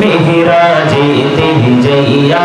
मेहरा जीते विजया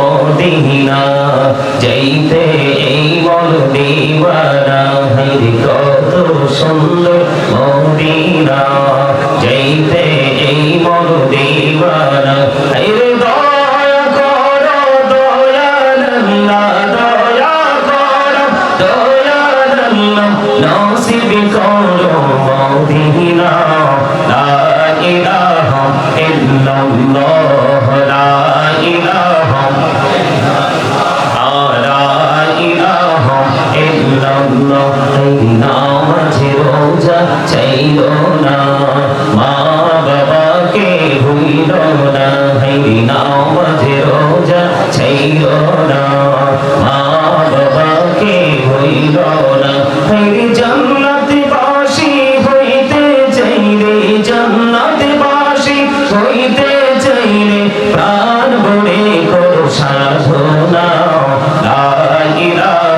নসিব করো মদিনা লা ইলাহা ইল্লাল্লাহ লা ইলাহা লা ইলাহা ইল্লাল্লাহ এই নাম আছে রোজা চাইলো না মা বাবাকে ভুলো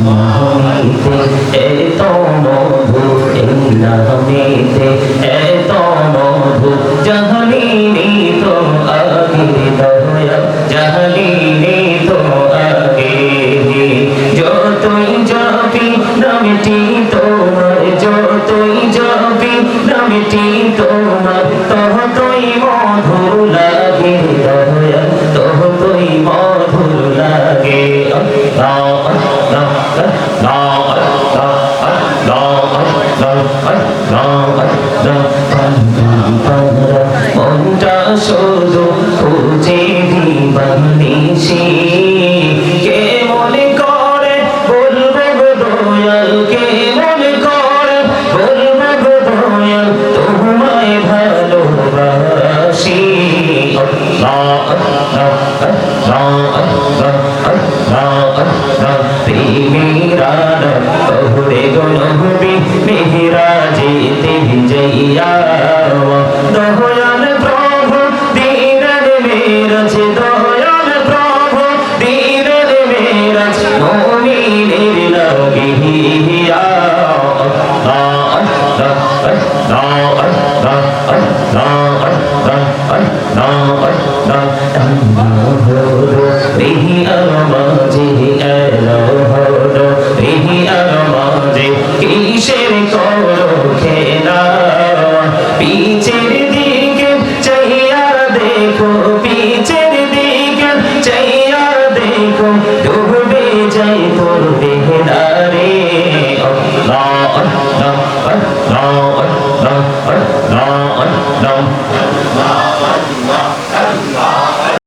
মহিতে এত মধু ইন্দ্রমিতে এত মধু জহলি নিত আগে দয়া জহলি নিত আগে যতই যাবি নামটি তোমার যতই যাবি নামটি তোমার। তহ প্রেমের আলো ওরে গো নবী মেহরা الله به أمر